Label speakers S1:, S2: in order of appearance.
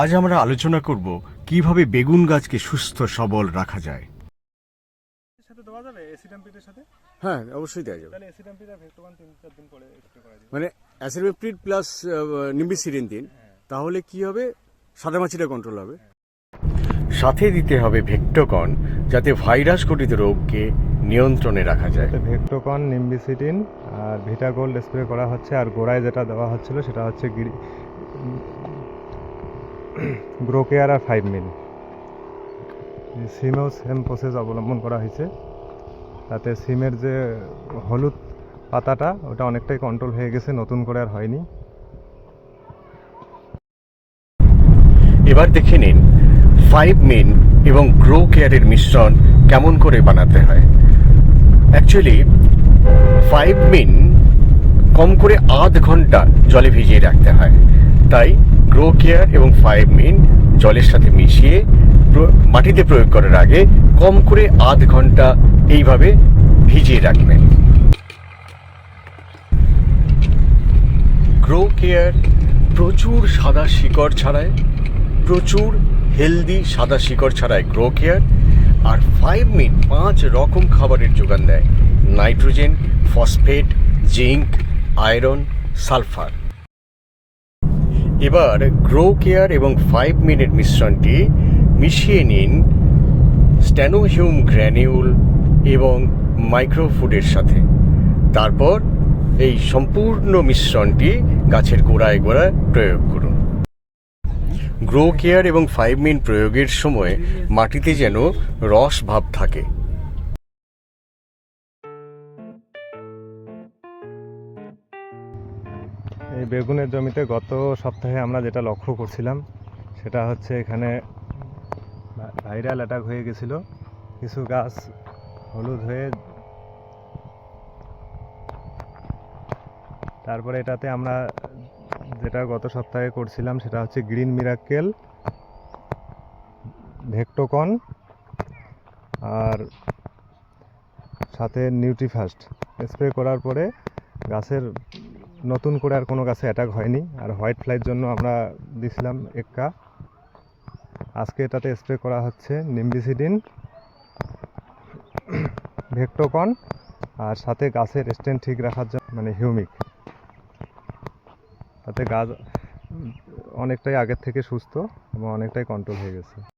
S1: আজ আমরা আলোচনা করব কীভাবে বেগুন গাছকে সুস্থ সবল রাখা যায়।
S2: এর সাথে দেওয়া যাবে? এসিডাম্পিটের সাথে?
S3: হ্যাঁ অবশ্যই দেওয়া যাবে।
S2: তাহলে এসিডাম্পিট ভেক্টোবান তিন চার দিন পরে স্প্রে করা যাবে
S3: মানে অ্যাসিডমেপ্রিড প্লাস নিম্বিসিরিন দিন তাহলে কি হবে? সাদামাছিটা কন্ট্রোল হবে।
S1: সাথে দিতে হবে ভেক্টোকন যাতে ভাইরাস ঘটিত রোগকে নিয়ন্ত্রণে রাখা যায়।
S2: ভেক্টোকন নিম্বিসিটিন আর ভিটাগোল্ড স্প্রে করা হচ্ছে। আর গোড়ায় যেটা দেওয়া হচ্ছিল সেটা হচ্ছে গ্রোকেয়ার আর ফাইভ মিল সিমেও সেম প্রসেস অবলম্বন করা হয়েছে। তাতে সিমের যে হলুদ পাতাটা, ওটা অনেকটাই কন্ট্রোল হয়ে গেছে, নতুন করে আর হয়নি।
S1: এবার দেখে নিন ফাইভ মিন এবং গ্রো কেয়ারের মিশ্রণ কেমন করে বানাতে হয়। অ্যাকচুয়ালি ফাইভ মিন কম করে আধ ঘণ্টা জলে ভিজিয়ে রাখতে হয়। তাই গ্রো কেয়ার এবং ফাইভ মিন জলের সাথে মিশিয়ে মাটিতে প্রয়োগ করার আগে কম করে আধ ঘণ্টা এইভাবে ভিজিয়ে রাখবেন। গ্রো কেয়ার প্রচুর সাদা শিকড় ছাড়ায়, প্রচুর হেলদি সাদা শিকড় ছাড়ায় গ্রো কেয়ার আর ফাইভ মিন পাঁচ রকম খাবারের যোগান দেয়। Nitrogen phosphate zinc iron sulphur এবার গ্রো কেয়ার এবং ফাইভ মিনিট মিশ্রণটি মিশিয়ে নিন স্ট্যানোহিউম গ্র্যানিউল এবং মাইক্রোফুডের সাথে। তারপর এই সম্পূর্ণ মিশ্রণটি গাছের গোড়ায় গোড়ায় প্রয়োগ করুন। গ্রো কেয়ার এবং ফাইভ মিন প্রয়োগের সময় মাটিতে যেন রস ভাব থাকে।
S2: এই বেগুনের জমিতে গত সপ্তাহে আমরা যেটা লক্ষ্য করছিলাম, সেটা হচ্ছে এখানে ভাইরাল অ্যাটাক হয়ে গেছিল। কিছু গাছ হলুদ হয়ে তারপরে এটাতে আমরা যেটা গত সপ্তাহে করছিলাম, সেটা হচ্ছে গ্রিন মিরাক্কেল, ভেক্টোকন আর সাথে নিউট্রিফাস্ট। স্প্রে করার পরে গাছের নতুন করে আর কোনো গাছে অ্যাটাক হয়নি। আর হোয়াইট ফ্লাইয়ের জন্য আমরা দিছিলাম এক্কা। আজকে এটাতে স্প্রে করা হচ্ছে নিম্বিসিডিন, ভেক্টোকন, আর সাথে গাছের স্ট্যান্ড ঠিক রাখার জন্য মানে হিউমিক তাতে গাছ অনেকটাই আগের থেকে সুস্থ এবং অনেকটাই কন্ট্রোল হয়ে গেছে।